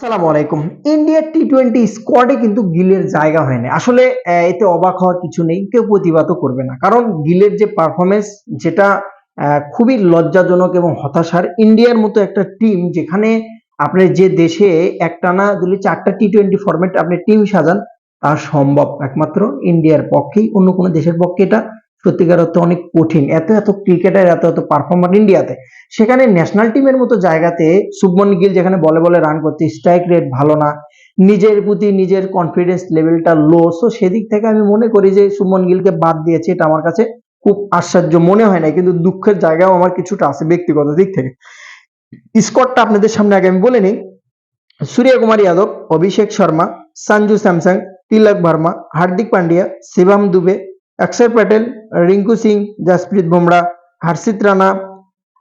আসসালামু আলাইকুম। ইন্ডিয়ার টি টোয়েন্টি স্কোয়াডে কিন্তু গিলের জায়গা হয় না আসলে এতে অবাক হওয়ার কিছু নেই, কেউ প্রতিবাদও করবে না। কারণ গিলের যে পারফরমেন্স যেটা খুবই লজ্জাজনক এবং হতাশার ইন্ডিয়ার মতো একটা টিম যেখানে আপনি যে দেশে একটানা যদি চারটা টি টোয়েন্টি ফরম্যাট আপনি টিম সাজান, তা সম্ভব। একমাত্র ইন্ডিয়ার পক্ষেই, অন্য কোনো দেশের পক্ষে এটা সত্যিকার অর্থে অনেক কঠিন। এত এত ক্রিকেটার, এত এত পারফর্মার ইন্ডিয়াতে। সেখানে ন্যাশনাল টিমের মতো জায়গাতে শুভমন গিল যেখানে বলে বলে রান করছে স্ট্রাইক রেট ভালো না। নিজের প্রতি নিজের কনফিডেন্স লেভেলটা লো সো সেদিক থেকে আমি মনে করি যে শুভমন গিলকে বাদ দিয়েছে, এটা আমার কাছে খুব আশ্চর্য মনে হয় না কিন্তু দুঃখের জায়গাও আমার কিছুটা আছে ব্যক্তিগত দিক থেকে। স্কোয়াডটা আপনাদের সামনে আগে আমি বলে নিই। সূর্য কুমার যাদব, অভিষেক শর্মা, সঞ্জু স্যামসাং, তিলক ভার্মা, হার্দিক পান্ডিয়া, শিবাম দুবে অক্ষর প্যাটেল রিঙ্কু সিং জসপ্রীত বুমরা হর্ষিত রানা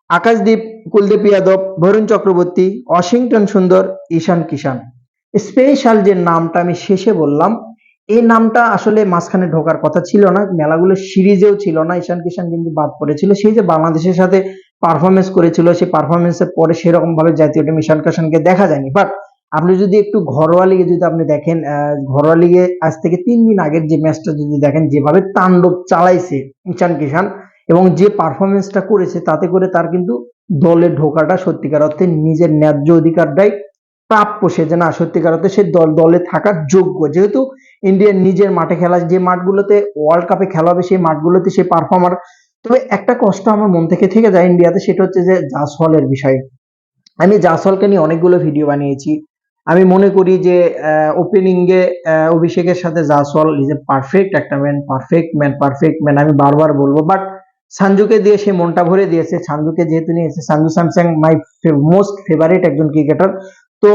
আকাশদীপ কুলদীপ যাদব বরুণ চক্রবর্তী ওয়াশিংটন সুন্দর ঈশান কিষান স্পেশাল যে নামটা আমি শেষে বললাম, এই নামটা আসলে মাঝখানে ঢোকার কথা ছিল না, মেলাগুলো সিরিজেও ছিল না ঈশান কিষান কিন্তু বাদ পড়েছিল। সেই যে বাংলাদেশের সাথে পারফরমেন্স করেছিল, সেই পারফরমেন্সের পরে সেরকম ভাবে জাতীয় টিম ঈশান কিষানকে দেখা যায়নি। বাট আপনি যদি একটু ঘরোয়া লিগে যদি আপনি দেখেন ঘরোয়া লিগে আজ থেকে তিন দিন আগের যে ম্যাচটা যদি দেখেন, যেভাবে তাণ্ডব চালাইছে ঈশান কিষান এবং যে পারফরমেন্সটা করেছে, তাতে করে তার কিন্তু দলে ঢোকাটা সত্যিকার অর্থে নিজের ন্যায্য অধিকারটাই প্রাপ্য। সে যে না সত্যিকার অর্থে সে দল, দলে থাকার যোগ্য। যেহেতু ইন্ডিয়ার নিজের মাঠে খেলা, যে মাঠগুলোতে ওয়ার্ল্ড কাপে খেলা হবে, সেই মাঠগুলোতে সে পারফর্মার তবে একটা কষ্ট আমার মন থেকে থেকে যায় ইন্ডিয়াতে, সেটা হচ্ছে যে জাসওয়ালের বিষয়। আমি জাসওয়ালকে নিয়ে অনেকগুলো ভিডিও বানিয়েছি। আমি মনে করি যে ওপেনিং এ আহ, অভিষেকের সাথে জাসওয়াল ইজ এ পারফেক্ট একটা man perfect man perfect man আমি বারবার বলব। বাট সানজুকে দিয়ে সে মনটা ভরে দিয়েছে। সানজুকে যেহেতু নিয়েছে Sanju Samson my most favourite একজন ক্রিকেটার তো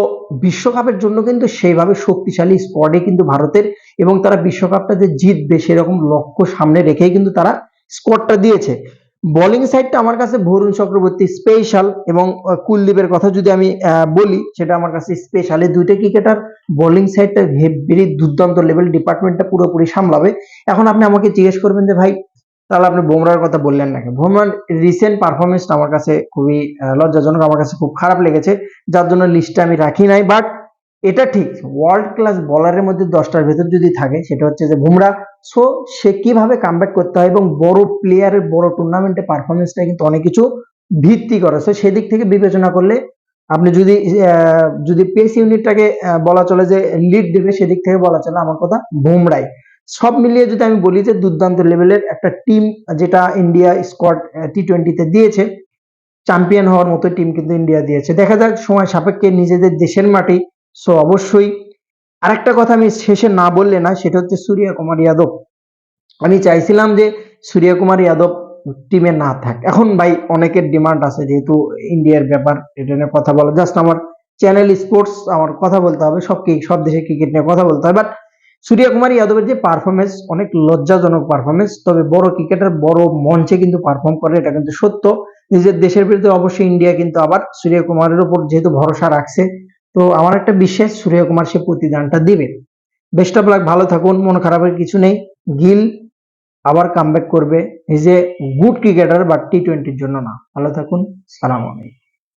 বিশ্বকাপের জন্য কিন্তু সেইভাবে শক্তিশালী স্কোয়াডে কিন্তু ভারতের এবং তারা বিশ্বকাপটা যে জিতবে সেরকম লক্ষ্য সামনে রেখেই কিন্তু তারা স্কোয়াডটা দিয়েছে। বোলিং সাইডটা আমার কাছে বরুণ চক্রবর্তী স্পেশাল এবং কুলদীপের কথা যদি আমি বলি, সেটা আমার কাছে স্পেশাল এই দুইটা ক্রিকেটার বোলিং সাইডটা ভেরি দুর্দান্ত লেভেল ডিপার্টমেন্টটা পুরোপুরি সামলাবে। এখন আপনি আমাকে জিজ্ঞেস করবেন যে, ভাই, তাহলে আপনি বুমরার কথা বললেন নাকি? বুমরার রিসেন্ট পারফরমেন্সটা আমার কাছে খুবই লজ্জাজনক, আমার কাছে খুব খারাপ লেগেছে। যার জন্য লিস্টটা আমি রাখি নাই বাট এটা ঠিক ওয়ার্ল্ড ক্লাস বলারের মধ্যে দশটার ভেতর যদি থাকে, সেটা হচ্ছে যে বুমরা। সো সে কীভাবে কামব্যাক করতে হয় এবং বড় প্লেয়ারের বড় টুর্নামেন্টে পারফরমেন্সটা কিন্তু অনেক কিছু ভিত্তি করে। সো সেদিক থেকে বিবেচনা করলে আপনি যদি যদি পেস ইউনিটটাকে বলা চলে যে লিড দেবে, সেদিক থেকে বলা চলে আমার কথা বুমরাই। সব মিলিয়ে যদি আমি বলি যে দুর্দান্ত লেভেলের একটা টিম যেটা ইন্ডিয়া স্কোয়াড টি টোয়েন্টিতে দিয়েছে চ্যাম্পিয়ন হওয়ার মতো টিম কিন্তু ইন্ডিয়া দিয়েছে। দেখা যাক সময় সাপেক্ষে নিজেদের দেশের মাটি সো অবশ্যই আরেকটা কথা আমি শেষে না বললে না, সেটা হচ্ছে সূর্য কুমার যাদব। আমি চাইছিলাম যে সূর্য কুমার যাদব টিমে না থাক। এখন ভাই অনেকের ডিমান্ড আছে, যেহেতু ইন্ডিয়ার ব্যাপার, এটা নিয়ে কথা বলা। জাস্ট আমার চ্যানেল স্পোর্টস আমার কথা বলতে হবে, সব কি সব দেশের ক্রিকেট নিয়ে কথা বলতে হবে। বাট সূর্য কুমার যাদবের যে পারফরমেন্স অনেক লজ্জাজনক পারফরমেন্স তবে বড় ক্রিকেটার বড় মঞ্চে কিন্তু পারফর্ম করে, এটা কিন্তু সত্য। নিজের দেশের বিরুদ্ধে অবশ্যই ইন্ডিয়া কিন্তু আবার সূর্য কুমারের উপর যেহেতু ভরসা রাখছে তো আমার একটা বিশ্বাস সূর্য কুমার সে প্রতিদানটা দিবে। বেস্ট অফ লাক ভালো থাকুন, মন খারাপের কিছু নেই। গিল আবার কামব্যাক করবে। Is a good cricketer but T টোয়েন্টির জন্য না। ভালো থাকুন, সালাম আলাইকুম।